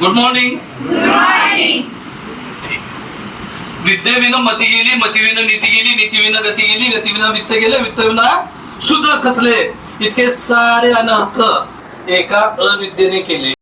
Good morning विद्येविना मती गेली मतीविना नीती गेली नीतीविना गती गेली गतीविना वित्त गेले वित्तविना शूद्र खचले. इतके सारे अनर्थ एका अविद्येने केले.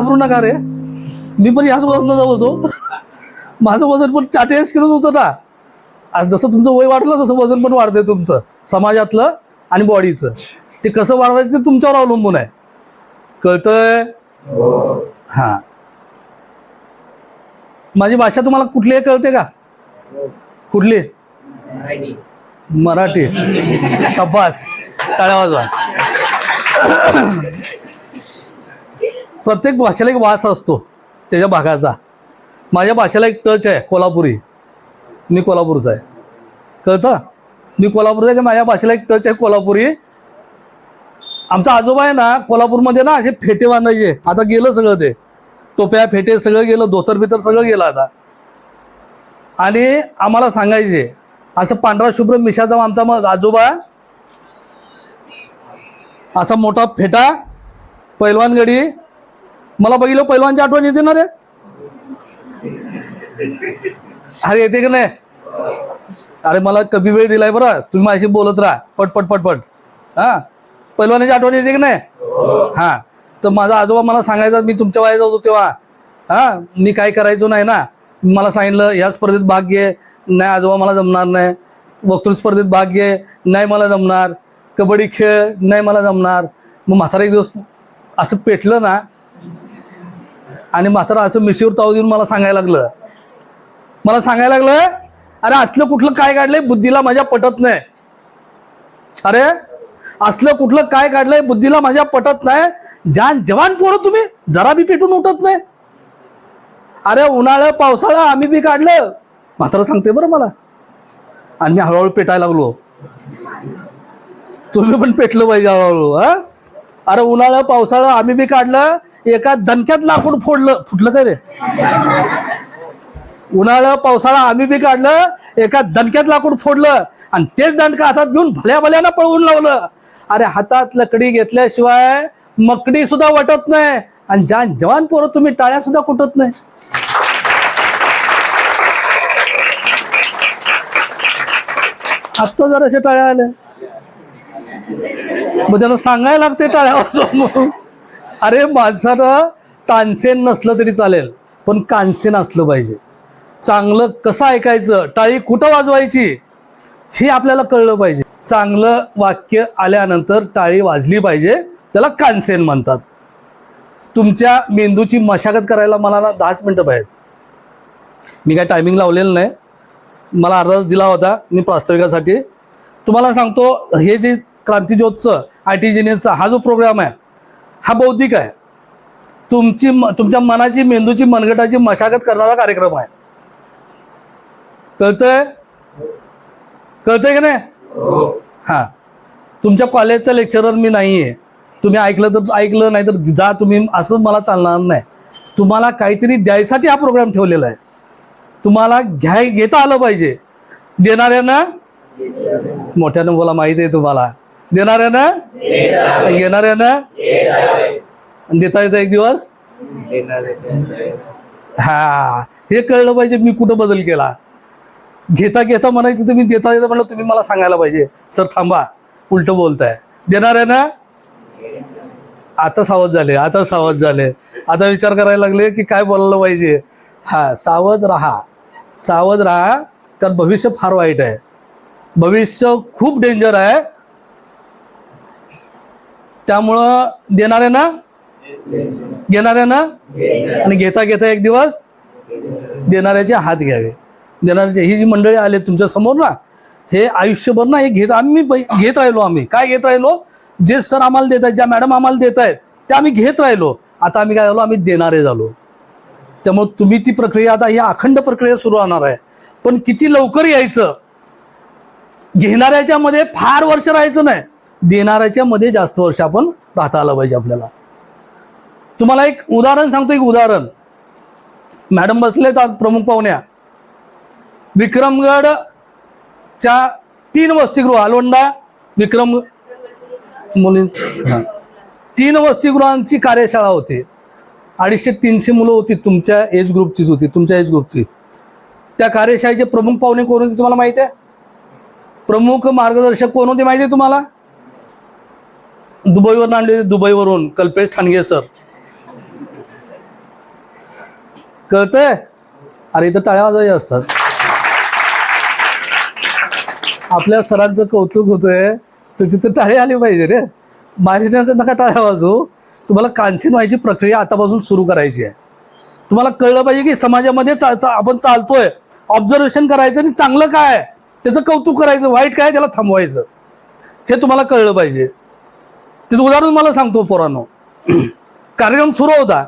घाबरू नका रे. मी पण याच वजनाचा होतो. माझं वजन पण चाळीस किलोच होतं ना. आज जसं तुमचं वय वाढलं तसं वजन पण वाढतंय तुमचं. समाजातलं आणि बॉडीचं. ते कसं वाढवायचं ते तुमच्यावर अवलंबून आहे. कळतंय? हा. माझी भाषा तुम्हाला कुठली आहे कळते का? कुठली? मराठी. शब्बास टाळ्या वाजवा. प्रत्येक भाषेला एक वास असतो त्याच्या भागाचा. माझ्या भाषेला एक टच आहे कोल्हापुरी. मी कोल्हापूरचा आहे. कळतं? मी कोल्हापूरचा आहे माझ्या भाषेला एक टच आहे कोल्हापुरी. आमचा आजोबा आहे ना कोल्हापूरमध्ये ना असे फेटे बांधायचे. आता गेलं सगळं ते. टोप्या फेटे सगळं गेलं धोतर बितर सगळं गेलं आता. आणि आम्हाला सांगायचे असं पांढरा शुभ्र मिशाचा आमचा मग आजोबा असा मोठा फेटा पैलवानगडी मला बघितलं पैलवानची आठवण येते ना रे? अरे येते का नाही? अरे मला कमी वेळ दिलाय बरं. तुम्ही माझ्याशी बोलत राहा. पट पट हा? पैलवानाची आठवण येते की नाही? हा. तर माझा आजोबा मला सांगायचा मी तुमच्या वयाचा होतो तेव्हा. हा? मी काय करायचो नाही ना. मला सांगितलं या स्पर्धेत भाग घे. नाही आजोबा मला जमणार नाही. वक्तृत्व स्पर्धेत भाग घे. नाही मला जमणार. कबड्डी खेळ नाही मला जमणार. मग म्हातारा एक दिवस असं पेटलं ना आणि म्हातारा असं मिशीवर ताव देऊन मला सांगायला लागलं. मला सांगायला लागलं अरे असलं कुठलं काय काढलंय बुद्धीला माझ्या पटत नाही. अरे असलं कुठलं काय काढलंय बुद्धीला माझ्या पटत नाही. जान जवान पोरं तुम्ही जरा बी पेटून उठत नाही. अरे उन्हाळा पावसाळा आम्ही बी काढलं. म्हातारा सांगते बरं मला. आणि मी हळूहळू पेटायला लागलो. तुम्ही पण पेटलं पाहिजे हळूहळू हा? अरे उन्हाळा पावसाळा आम्ही बी काढलं एका दणक्यात लाकूड फोडलं. फुटलं काय रे? उन्हाळा पावसाळा आम्ही बी काढलं एका दणक्यात लाकूड फोडलं आणि तेच दणका हातात घेऊन भल्या भल्यानं पळवून लावलं. अरे हातात लकडी घेतल्याशिवाय मकडी सुद्धा वाटत नाही. आणि ज्या जवान पोरं तुम्ही टाळ्या सुद्धा कुटत नाही. आत्ता जराशा टाळ्या आल्या. मग त्याला सांगायला लागते टाळ्या मग अरे माणसानं तानसेन नसलं तरी चालेल पण कानसेन असलं पाहिजे. चांगलं कसं ऐकायचं टाळी कुठं वाजवायची हे आपल्याला कळलं पाहिजे. चांगलं वाक्य आल्यानंतर टाळी वाजली पाहिजे त्याला कानसेन म्हणतात. तुमच्या मेंदूची मशागत करायला मला ना दहाच मिनटं पाहिजेत. मी काय टायमिंग लावलेलं नाही. मला अर्धा दिला होता मी प्रास्ताविकासाठी. तुम्हाला सांगतो हे जे क्रांतीज्योतचं आय टी जिनियसचा हा जो प्रोग्राम आहे हा बौद्धिक आहे. तुमची तुमच्या मनाची मेंदूची मनगटाची मशागत करणारा कार्यक्रम आहे. कळतंय? कळतंय की नाही? हां. तुमच्या कॉलेजचा लेक्चरर मी नाही आहे तुम्ही ऐकलं तर ऐकलं नाही तर जा तुम्ही असं मला चालणार नाही. तुम्हाला काहीतरी द्यायसाठी हा प्रोग्राम ठेवलेला आहे. तुम्हाला घ्याय घेता आलं पाहिजे. देणाऱ्यांना मोठ्यानं बोला माहिती आहे तुम्हाला. देणाऱ्यांना? घेणाऱ्यांना देता येतं एक दिवस? हा. हे कळलं पाहिजे मी कुठं बदल केला. घेता घेता म्हणायचं तुम्ही देता येतं म्हणलं तुम्ही मला सांगायला पाहिजे. सर थांबा. उलट बोलताय. देणाऱ्यांना? आता सावध झाले आता सावध झाले. आता विचार करायला लागले की काय बोलायला पाहिजे. हा सावध राहा. सावध राहा तर भविष्य फार वाईट आहे. भविष्य खूप डेंजर आहे. त्यामुळं देणाऱ्यांना? घेणाऱ्यांना? आणि घेता घेता एक दिवस देणाऱ्याचे हात घ्यावे. देणाऱ्याचे ही जी मंडळी आले तुमच्यासमोर ना हे आयुष्यभर ना हे घेत आम्ही घेत राहिलो आम्ही. काय घेत राहिलो? जे सर आम्हाला देत आहेत ज्या मॅडम आम्हाला देत आहेत त्या आम्ही घेत राहिलो. आता आम्ही काय झालो? आम्ही देणारे झालो. त्यामुळे तुम्ही ती प्रक्रिया आता ही अखंड प्रक्रिया सुरू राहणार आहे. पण किती लवकर यायचं? घेणाऱ्याच्या मध्ये फार वर्ष राहायचं नाही. देणाऱ्याच्या मध्ये जास्त वर्ष आपण राहता आलं पाहिजे आपल्याला. तुम्हाला एक उदाहरण सांगतो एक उदाहरण. मॅडम बसले आज प्रमुख पाहुण्या. विक्रमगडच्या तीन वसतिगृह आलोंडा विक्रम मुलींचं तीन वसतिगृहांची कार्यशाळा होती. अडीचशे तीनशे मुलं होती तुमच्या एज ग्रुपचीच होती तुमच्या एज ग्रुपची त्या कार्यशाळेचे प्रमुख पाहुणे कोण होते तुम्हाला माहिती आहे? प्रमुख मार्गदर्शक कोण होते माहिती आहे तुम्हाला? दुबईवरून आणले दुबईवरून. कल्पेश ठाणगे सर. कळतंय? अरे इथं टाळ्या वाजवायच्या असतात. आपल्या सरांचं कौतुक होतंय. तर तिथं टाळे आली पाहिजे रे. माझ्या नका टाळ्या वाजवू. तुम्हाला कांसीन व्हायची प्रक्रिया आतापासून सुरू करायची आहे. तुम्हाला कळलं पाहिजे की समाजामध्ये चा, चा, आपण चालतोय. ऑब्झर्वेशन करायचं आणि चांगलं काय त्याचं कौतुक करायचं. वाईट काय त्याला थांबवायचं. हे तुम्हाला कळलं पाहिजे. त्याचं उदाहरण मला सांगतो पोरांनो. कार्यक्रम सुरू होता.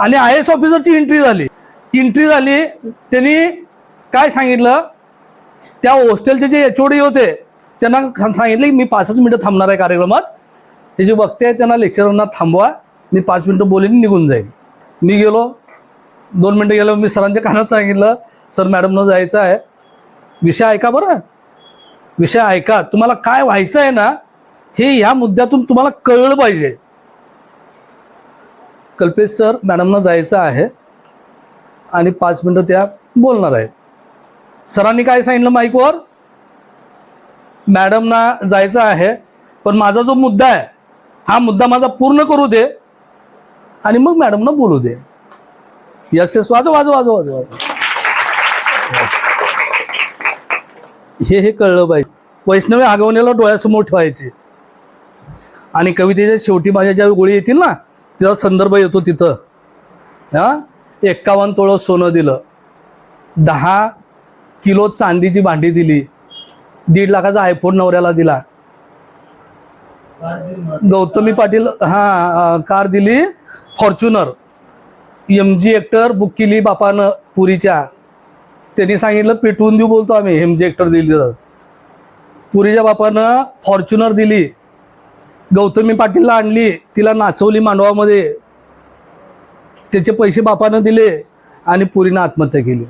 आणि आय एस ऑफिसरची एंट्री झाली. एंट्री झाली त्यांनी काय सांगितलं? त्या हॉस्टेलचे जे एच होते त्यांना सांगितले की मी पाचच मिनटं थांबणार आहे कार्यक्रमात. हे जे बघते आहे त्यांना लेक्चरांना थांबवा मी पाच मिनटं बोलेन निघून जाईल मी गेलो. दोन मिनटं गेलो मी सरांच्या कानात सांगितलं सर मॅडमनं जायचं आहे. विषय ऐका बरं. विषय ऐका. तुम्हाला काय व्हायचं आहे ना हे ह्या मुद्द्यातून तुम्हाला कळलं पाहिजे. कल्पेश सर मॅडमना जायचं आहे. आणि पाच मिनटं त्या बोलणार आहेत. सरांनी काय सांगितलं माईकवर मॅडमना जायचं आहे. पण माझा जो मुद्दा आहे हा मुद्दा माझा पूर्ण करू दे. आणि मग मॅडमना बोलू दे. यस यस वाजव वाजव वाजव वाजव वाजव. हे हे कळलं पाहिजे. वैष्णवी आगवण्याला डोळ्यासमोर ठेवायचे. आणि कवितेच्या शेवटी माझ्या ज्या गोळी येतील ना त्याचा संदर्भ येतो तिथं. हां? एक्कावन्न तोळं सोनं दिलं. दहा किलो चांदीची भांडी दिली. दीड लाखाचा आयफोन नवऱ्याला दिला. गौतमी पाटील हां कार दिली. Fortuner. M G Hector book केली बापानं पुरीच्या. त्यांनी सांगितलं पेटवून देऊ बोलतो आम्ही. एम जी एक्टर दिली. तर पुरीच्या बापानं फॉर्च्युनर दिली. गौतमी पाटीलला आणली तिला नाचवली मांडवामध्ये. त्याचे पैसे बापानं दिले आणि पुरीनं आत्महत्या केली.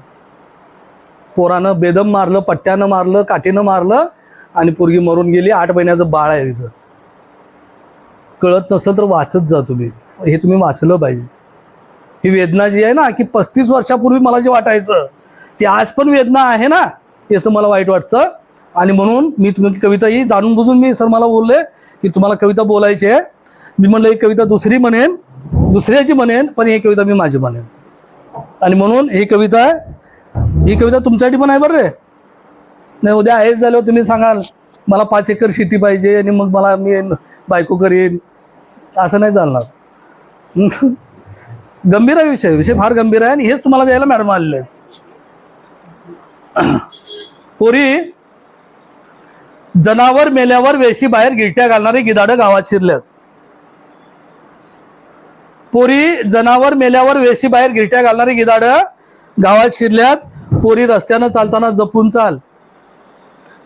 पोरानं बेदम मारलं पट्ट्यानं मारलं काठीनं मारलं आणि पोरगी मरून गेली. आठ महिन्याचं बाळ आहे तिचं. कळत नसेल तर वाचत जा तुम्ही. हे तुम्ही वाचलं पाहिजे. ही वेदना जी आहे ना की पस्तीस वर्षापूर्वी मला जे वाटायचं ती आज पण वेदना आहे ना याचं मला वाईट वाटतं. आणि म्हणून मी तुम्ही कविता ही जाणून बुजून मी सर मला बोलले की तुम्हाला कविता बोलायची आहे. मी म्हणलं ही कविता दुसरी म्हणेन दुसऱ्याची म्हणेन पण ही कविता मी माझी म्हणेन. आणि म्हणून ही कविता ही कविता तुमच्यासाठी पण आहे बरं रे. नाही उद्या आहेच झाल्यावर तुम्ही सांगाल मला पाच एकर शेती पाहिजे आणि मग मला मी बायको करीन. असं नाही चालणार. गंभीर आहे विषय विषय फार गंभीर आहे आणि हेच तुम्हाला द्यायला मॅडम आलेले आहेत. पोरी जनावर मेल्यावर वेशी बाहेर गिरट्या घालणारे गिदाडं गावात शिरल्यात पोरी जनावर मेल्यावर वेशी बाहेर गिरट्या घालणारी गिदाडं गावात शिरल्यात पोरी रस्त्यानं चालताना जपून चाल.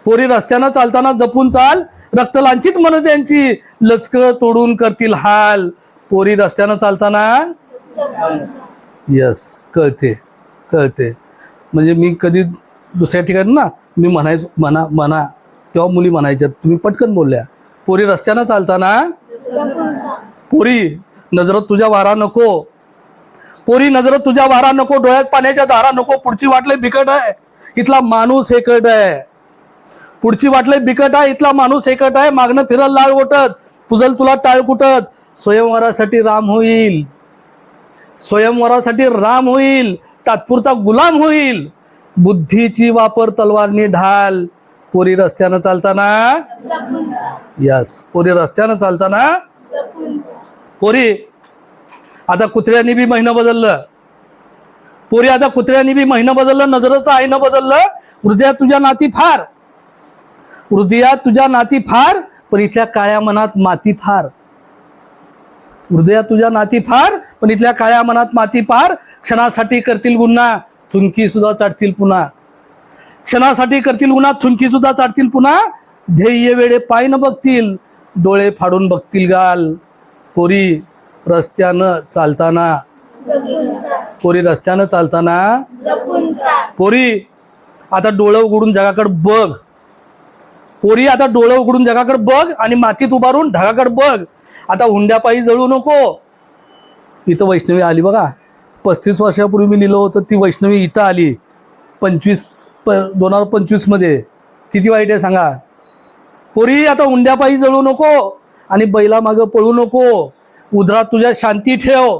पोरी रस्त्यानं चालताना जपून चाल. रक्तलांचित मन त्यांची लचक तोडून करतील हाल. पोरी रस्त्यानं चालताना यस कळते. कळते. म्हणजे मी कधी दुसऱ्या ठिकाणी ना मी म्हणायचो म्हणा म्हणा तेव्हा मुली म्हणायच्या तुम्ही पटकन बोलल्या. पोरी रस्त्यानं चालताना पोरी नजरत तुझ्या वारा नको. पोरी नजरत तुझ्या वारा नको. डोळ्यात पाण्याच्या दारा नको. पुढची वाटले बिकट आहे. इथला माणूस हेकट आहे. पुढची वाटले बिकट आहे. इथला माणूस हेकट आहे. मागणं फिरल लाळ ओटत पुजल तुला टाळ कुटत. स्वयंवरासाठी राम होईल. स्वयंवरासाठी राम होईल. तात्पुरता गुलाम होईल. बुद्धीची वापर तलवारनी ढाल. पोरी रस्त्यानं चालताना? यस पोरी रस्त्यानं चालताना? पोरी. आता कुत्र्यांनी बी महिनं बदललं. पोरी आता कुत्र्यांनी बी महिना बदललं नजरच आईनं बदललं. हृदयात तुझ्या नाती फार. हृदयात तुझ्या नाती फार पण इथल्या काळ्या मनात माती फार. हृदयात तुझ्या नाती फार पण इथल्या काळ्या मनात माती फार. क्षणासाठी करतील गुन्हा थुंकी सुद्धा चाटतील पुन्हा. क्षणासाठी करतील उन्हात थुंकी सुद्धा चाटतील पुन्हा. ध्येय वेळे पाय न बघतील डोळे फाडून बघतील गाल. पोरी रस्त्यानं चालताना. पोरी रस्त्यानं चालताना. पोरी आता डोळं उघडून जगाकडे बघ. पोरी आता डोळं उघडून जगाकडे बघ आणि मातीत उभारून ढगाकडे बघ. आता हुंड्यापायी जळू नको. इथं वैष्णवी आली बघा. पस्तीस वर्षापूर्वी मी लिहिलं होतं ती वैष्णवी इथं आली. पंचवीस प दोन हजार पंचवीसमध्ये किती वाईट आहे सांगा. पोरी आता उंड्यापायी जळू नको आणि बैला मागं पळू नको. उदरात तुझ्या शांती ठेव.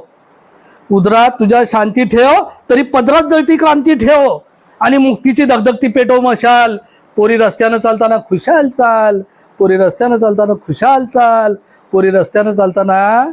उदरात तुझ्या शांती ठेव तरी पदरात जळती क्रांती ठेव. आणि मुक्तीची धगधगती पेटव मशाल. पोरी रस्त्यानं चालताना खुशाल चाल. पोरी रस्त्यानं चालताना खुशाल चाल. पोरी रस्त्यानं चालताना